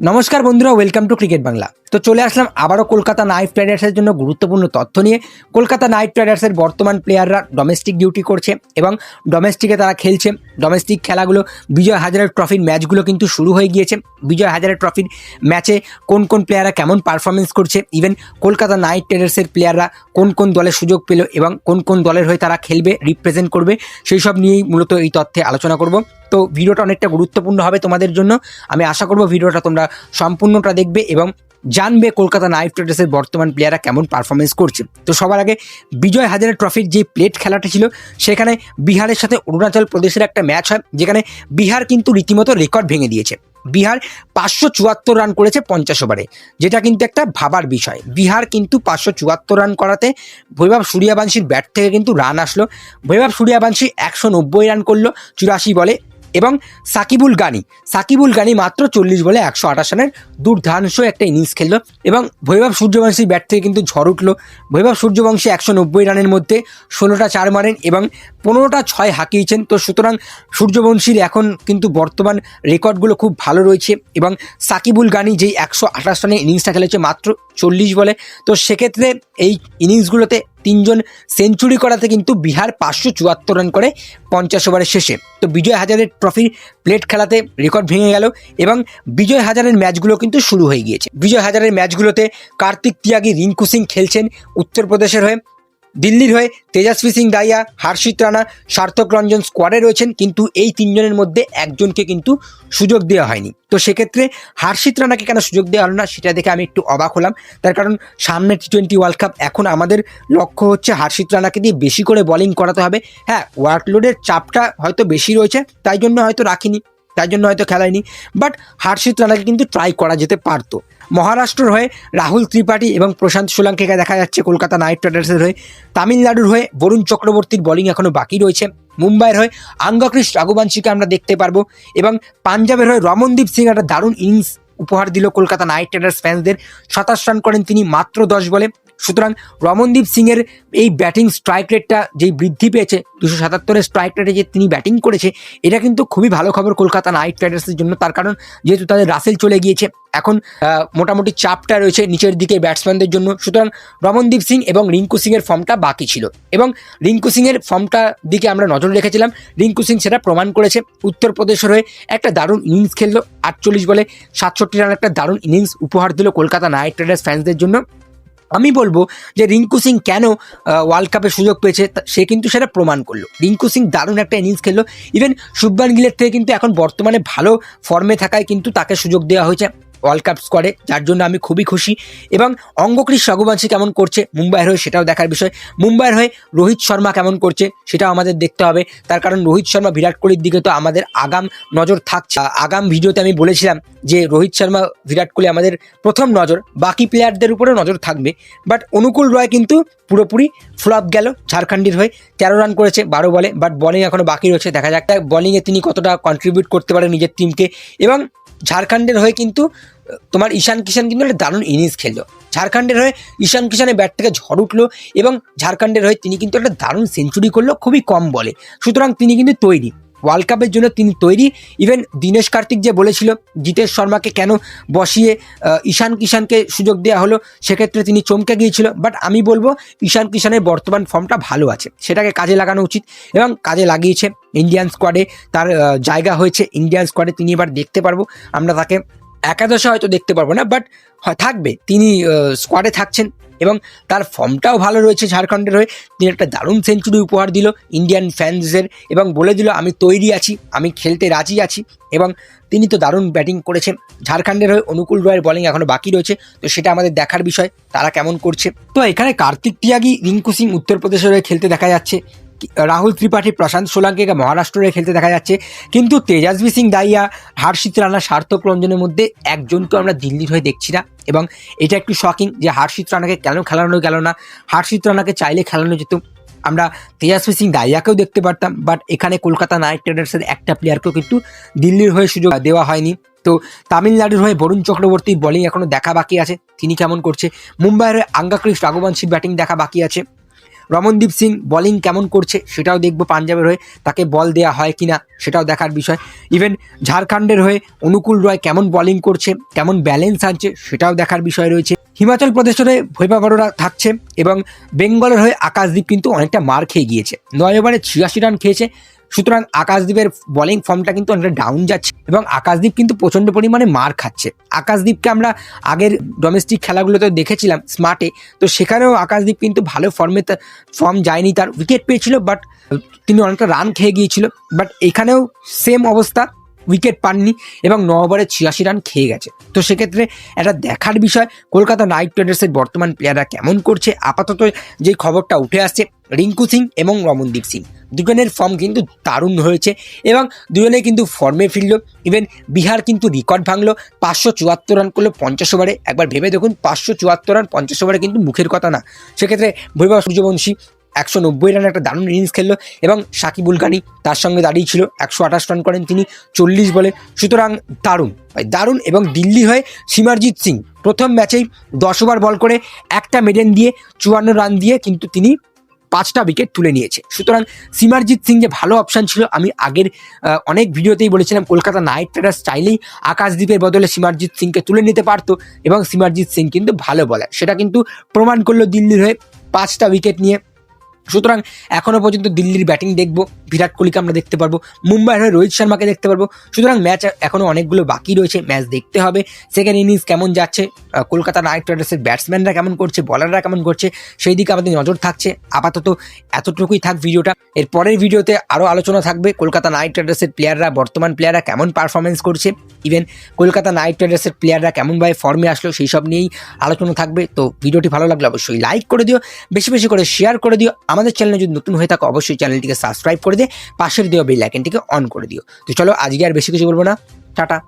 নমস্কার বন্ধুরা welcome to cricket Bangla তো চলে আসলাম আবারও কলকাতা নাইট রাইডার্সের জন্য গুরুত্বপূর্ণ তথ্য নিয়ে। কলকাতা নাইট রাইডার্সের বর্তমান প্লেয়াররা ডোমেস্টিক ডিউটি করছে এবং ডোমেস্টিকে তারা খেলছে। ডোমেস্টিক খেলাগুলো বিজয় হাজারের ট্রফির ম্যাচগুলো কিন্তু শুরু হয়ে গিয়েছে। বিজয় হাজারের ট্রফির ম্যাচে কোন কোন প্লেয়াররা কেমন পারফরমেন্স করছে? ইভেন কলকাতা নাইট রাইডার্সের প্লেয়াররা কোন কোন দলের সুযোগ পেল এবং কোন কোন দলের হয়ে তারা খেলবে রিপ্রেজেন্ট করবে, সেই সব নিয়েই মূলত এই তথ্যে আলোচনা করব। তো ভিডিওটা অনেকটা গুরুত্বপূর্ণ হবে তোমাদের জন্য। আমি আশা করব ভিডিওটা তোমরা সম্পূর্ণটা দেখবে এবং জানবে কলকাতা নাইট রাইডার্সের বর্তমান প্লেয়াররা কেমন পারফরমেন্স করছে। তো সবার আগে বিজয় হাজারে ট্রফির যে প্লেট খেলাটা ছিল, সেখানে বিহারের সাথে অরুণাচল প্রদেশের একটা ম্যাচ হয়, যেখানে বিহার কিন্তু রীতিমতো রেকর্ড ভেঙে দিয়েছে। বিহার পাঁচশো চুয়াত্তর রান করেছে পঞ্চাশ ওভারে যেটা কিন্তু একটা ভাবার বিষয়। বিহার কিন্তু পাঁচশো চুয়াত্তর রান করাতে বৈভব সূর্যবংশীর ব্যাট থেকে কিন্তু রান আসলো। বৈভব সূর্যবংশী একশো নব্বই রান করল, চুরাশি বলে এবং সাকিবুল গানি। সাকিবুল গানি মাত্র চল্লিশ বলে একশো আঠাশ রানের দুর্ধাংশ একটা ইনিংস খেললো এবং ভৈভব সূর্যবংশীর ব্যাট থেকে কিন্তু ঝড় উঠল। ভৈভব সূর্যবংশী একশো নব্বই রানের মধ্যে ষোলোটা চার মারেন এবং পনেরোটা ছয় হাঁকিয়েছেন। তো সুতরাং সূর্যবংশীর এখন কিন্তু বর্তমান রেকর্ডগুলো খুব ভালো রয়েছে এবং সাকিবুল গানি যেই একশো আঠাশ রানের ইনিংসটা খেলেছে মাত্র চল্লিশ বলে, তো সেক্ষেত্রে এই ইনিংসগুলোতে তিনজন সেঞ্চুরি করাতে কিন্তু বিহার পাঁচশো চুয়াত্তর রান করে পঞ্চাশ ওভারের শেষে। তো বিজয় হাজারের ট্রফির প্লেট খেলাতে রেকর্ড ভেঙে গেল এবং বিজয় হাজারের ম্যাচগুলো কিন্তু শুরু হয়ে গিয়েছে। বিজয় হাজারের ম্যাচগুলোতে কার্তিক তিয়াগি, রিঙ্কু সিং খেলছেন উত্তরপ্রদেশের হয়ে। দিল্লির হয়ে তেজস্বী সিং দাইয়া, হার্ষিত রানা, সার্থক রঞ্জন স্কোয়াডে রয়েছেন, কিন্তু এই তিনজনের মধ্যে একজনকে কিন্তু সুযোগ দেওয়া হয়নি। তো সেক্ষেত্রে হার্ষিত রানাকে কেন সুযোগ দেওয়া হলো না, সেটা দেখে আমি একটু অবাক হলাম। তার কারণ সামনে টি টোয়েন্টি ওয়ার্ল্ড কাপ এখন আমাদের লক্ষ্য হচ্ছে হার্ষিত রানাকে দিয়ে বেশি করে বোলিং করাতে হবে। হ্যাঁ ওয়ার্কলোডের চাপটা হয়তো বেশি রয়েছে, তাই জন্য হয়তো রাখিনি, তাই জন্য হয়তো খেলায়নি বাট হার্ষিত রানাকে কিন্তু ট্রাই করা যেতে পারতো। মহারাষ্ট্রর হয়ে রাহুল ত্রিপাঠী এবং প্রশান্ত সোলাঙ্কিকে দেখা যাচ্ছে কলকাতা নাইট রাইডার্সের হয়ে। তামিলনাড়ুর হয়ে বরুণ চক্রবর্তীর বোলিং এখনও বাকি রয়েছে। মুম্বাইয়ের হয়ে আঙ্গাকৃষ রাঘুবাংশীকে আমরা দেখতে পারব এবং পাঞ্জাবের হয়ে রমনদীপ সিং একটা দারুণ ইনিংস উপহার দিল কলকাতা নাইট রাইডার্স ফ্যান্সদের সাতাশ রান করেন তিনি মাত্র দশ বলে। সুতরাং রমনদীপ সিংয়ের এই ব্যাটিং স্ট্রাইক রেটটা যেই বৃদ্ধি পেয়েছে, দুশো সাতাত্তরের স্ট্রাইক রেটে যে তিনি ব্যাটিং করেছে, এটা কিন্তু খুবই ভালো খবর কলকাতা নাইট রাইডার্সের জন্য। তার কারণ যেহেতু তাদের রাসেল চলে গিয়েছে, এখন মোটামুটি চাপটা রয়েছে নিচের দিকে ব্যাটসম্যানদের জন্য। সুতরাং রমনদীপ সিং এবং রিঙ্কু সিংয়ের ফর্মটা বাকি ছিল। এবং রিঙ্কু সিংয়ের ফর্মটা দিকে আমরা নজর রেখেছিলাম। রিঙ্কু সিং সেটা প্রমাণ করেছে। উত্তরপ্রদেশের হয়ে একটা দারুণ ইনিংস খেললো, আটচল্লিশ বলে সাতষট্টি রান, একটা দারুণ ইনিংস উপহার দিল কলকাতা নাইট রাইডার্স ফ্যান্সদের জন্য। আমি বলব যে রিঙ্কু সিং কেন ওয়ার্ল্ড কাপের সুযোগ পেয়েছে সে কিন্তু সেটা প্রমাণ করল। রিঙ্কু সিং দারুণ একটা ইনিংস খেললো। ইভেন শুভমান গিলের থেকে কিন্তু এখন বর্তমানে ভালো ফর্মে থাকায় কিন্তু তাকে সুযোগ দেওয়া হয়েছে। ওয়ার্ল্ড কাপ স্কোয়াডে যার জন্য আমি খুবই খুশি। এবং অঙ্গক্রিস রঘুবংশী কেমন করছে মুম্বাইয়ের হয়ে সেটাও দেখার বিষয়। মুম্বাইয়ের হয়ে রোহিত শর্মা কেমন করছে সেটাও আমাদের দেখতে হবে। তার কারণ রোহিত শর্মা, বিরাট কোহলির দিকে তো আমাদের আগাম নজর থাকছে। আগাম ভিডিওতে আমি বলেছিলাম যে রোহিত শর্মা, বিরাট কোহলি আমাদের প্রথম নজর, বাকি প্লেয়ারদের উপরেও নজর থাকবে। বাট অনুকূল রয় কিন্তু পুরোপুরি ফ্লপ গেল ঝাড়খণ্ডের হয়ে। তেরো রান করেছে, বারো বলে বাট বলিং এখনও বাকি রয়েছে। দেখা যাক বলিংয়ে তিনি কতটা কন্ট্রিবিউট করতে পারে নিজের টিমকে এবং ঝাড়খণ্ডের হয়ে কিন্তু, তোমার ঈশান কিষান কিন্তু একটা দারুণ ইনিংস খেললো। ঝাড়খণ্ডের হয়ে ঈশান কিষানের ব্যাট থেকে ঝড় উঠল এবং ঝাড়খণ্ডের হয়ে তিনি কিন্তু একটা দারুণ সেঞ্চুরি করল, খুবই কম বলে। সুতরাং তিনি কিন্তু তৈরি। ওয়ার্ল্ড কাপের জন্য তিনি তৈরি। ইভেন দীনেশ কার্তিক যে বলেছিল, জিতেশ শর্মাকে কেন বসিয়ে ঈশান কিষানকে সুযোগ দেওয়া হলো, সেক্ষেত্রে তিনি চমকে গিয়েছিল। বাট আমি বলব, ঈশান কিষানের বর্তমান ফর্মটা ভালো আছে। সেটাকে কাজে লাগানো উচিত এবং কাজে লাগিয়েছে ইন্ডিয়ান স্কোয়াডে তার জায়গা হয়েছে ইন্ডিয়ান স্কোয়াডে তিনি এবার দেখতে পারব। আমরা তাকে একাদশে হয়তো দেখতে পারব না বাট থাকবে। তিনি স্কোয়াডে থাকছেন এবং তার ফর্মটাও ভালো রয়েছে ঝাড়খণ্ডের হয়ে। তিনি একটা দারুণ সেঞ্চুরি উপহার দিল ইন্ডিয়ান ফ্যান্সদের এবং বলে দিল, আমি তৈরি আছি, আমি খেলতে রাজি আছি। এবং তিনি তো দারুণ ব্যাটিং করেছেন। ঝাড়খণ্ডের হয়ে অনুকূল রয়ের বলিং এখনও বাকি রয়েছে, তো সেটা আমাদের দেখার বিষয়, তারা কেমন করছে। তো এখানে কার্তিক তিয়াগি, রিঙ্কু সিং উত্তরপ্রদেশের হয়ে খেলতে দেখা যাচ্ছে। রাহুল ত্রিপাঠী, প্রশান্ত সোলাঙ্কিকে মহারাষ্ট্রের হয়ে খেলতে দেখা যাচ্ছে। কিন্তু তেজাসবি সিং দাইয়া, হার্ষিত রানা সার্থক রঞ্জনের মধ্যে একজনকেও আমরা দিল্লির হয়ে দেখছি না। এবং এটা একটু শকিং যে হার্ষিত রানাকে কেন খেলানো গেল না? হার্ষিত রানাকে চাইলে খেলানো যেত। আমরা তেজাসবি সিং দাইয়াকেও দেখতে পারতাম বাট এখানে কলকাতা নাইট রাইডার্সের একটা প্লেয়ারকেও কিন্তু দিল্লির হয়ে সুযোগ দেওয়া হয়নি। তো তামিলনাড়ুর হয়ে বরুণ চক্রবর্তীর বোলিং এখনও দেখা বাকি আছে। তিনি কেমন করছে? মুম্বাইয়ের আঙ্গাক্রিস রাঘবংশীর ব্যাটিং দেখা বাকি আছে। রমনদীপ সিং বলিং কেমন করছে সেটাও দেখব পাঞ্জাবের হয়ে, তাকে বল দেয়া হয় কি না সেটাও দেখার বিষয়। ইভেন ঝাড়খণ্ডের হয়ে অনুকূল রয় কেমন বলিং করছে, কেমন ব্যালেন্স আনছে সেটাও দেখার বিষয় রয়েছে। হিমাচল প্রদেশের হয়ে ভৈবা বড়রা থাকছে এবং বেঙ্গলের হয়ে আকাশদ্বীপ কিন্তু অনেকটা মার খেয়ে গিয়েছে। নয় ওভারে ছিয়াশি রান খেয়েছে সুতরাং আকাশদ্বীপের বলিং ফর্মটা কিন্তু অনেকটা ডাউন যাচ্ছে এবং আকাশদ্বীপ কিন্তু প্রচণ্ড পরিমাণে মার খাচ্ছে। আকাশদ্বীপকে আমরা আগের ডোমেস্টিক খেলাগুলোতে দেখেছিলাম স্মার্টে তো সেখানেও আকাশদ্বীপ কিন্তু ভালো ফর্মে ফর্ম যায়নি, তার উইকেট পেয়েছিল বাট তিনি অনেকটা রান খেয়ে গিয়েছিল। বাট এখানেও সেম অবস্থা। উইকেট পাননি এবং ন ওভারে ছিয়াশি রান খেয়ে গেছে। তো সেক্ষেত্রে একটা দেখার বিষয়, কলকাতা নাইট রাইডার্সের বর্তমান প্লেয়াররা কেমন করছে? আপাতত যে খবরটা উঠে আসছে, রিঙ্কু সিং এবং রমনদীপ সিং। দুজনের ফর্ম কিন্তু দারুণ হয়েছে এবং দুজনে কিন্তু ফর্মে ফিরল। ইভেন বিহার কিন্তু রেকর্ড ভাঙলো, পাঁচশো চুয়াত্তর রান করল পঞ্চাশ ওভারে একবার ভেবে দেখুন, পাঁচশো চুয়াত্তর রান পঞ্চাশ ওভারে কিন্তু মুখের কথা না। সেক্ষেত্রে বৈভব সূর্যবংশী একশো নব্বই রানের একটা দারুণ ইনিংস খেললো এবং সাকিবুল গানি তার সঙ্গে দাঁড়িয়ে ছিল একশো আঠাশ রান করেন তিনি চল্লিশ বলে। সুতরাং দারুণ দারুণ এবং দিল্লি হয়ে সিমারজিৎ সিং প্রথম ম্যাচেই দশ ওভার বল করে একটা মেডেন দিয়ে চুয়ান্ন রান দিয়ে কিন্তু তিনি পাঁচটা উইকেট তুলে নিয়েছে। সুতরাং সিমারজিৎ সিং যে ভালো অপশান ছিল, আমি আগের অনেক ভিডিওতেই বলেছিলাম, কলকাতা নাইট রাইডার্স চাইলেই আকাশদ্বীপের বদলে সিমারজিৎ সিংকে তুলে নিতে পারতো এবং সিমারজিৎ সিং কিন্তু ভালো বলার সেটা কিন্তু প্রমাণ করল দিল্লির হয়ে পাঁচটা উইকেট নিয়ে। সুতরাং এখনও পর্যন্ত দিল্লির ব্যাটিং দেখব, বিরাট কোহলিকে আমরা দেখতে পারব মুম্বাইয়ের হয়ে রোহিত শর্মাকে দেখতে পারব। সুতরাং ম্যাচ এখনও অনেকগুলো বাকি রয়েছে, ম্যাচ দেখতে হবে। সেকেন্ড ইনিংস কেমন যাচ্ছে কলকাতা নাইট রাইডার্সের ব্যাটসম্যানরা কেমন করছে বলাররা কেমন করছে, সেই দিকে আমাদের নজর থাকছে। আপাতত এতটুকুই থাক ভিডিওটা। এর পরের ভিডিওতে আরও আলোচনা থাকবে, কলকাতা নাইট রাইডার্সের প্লেয়াররা বর্তমান প্লেয়াররা কেমন পারফরমেন্স করছে। ইভেন কলকাতা নাইট রাইডার্সের প্লেয়াররা কেমনভাবে ফর্মে আসলো, সেই সব নিয়েই আলোচনা থাকবে। তো ভিডিওটি ভালো লাগলে অবশ্যই লাইক করে দিও, বেশি বেশি করে শেয়ার করে দিও। আমাদের চ্যানেলে যদি নতুন হয়ে থাকো, অবশ্যই চ্যানেলটিকে সাবস্ক্রাইব করে দিয়ে পাশের দিও বেল আইকনটিকে অন করে দিও। তো চলো, আজকে আর বেশি কিছু বলব না। টাটা।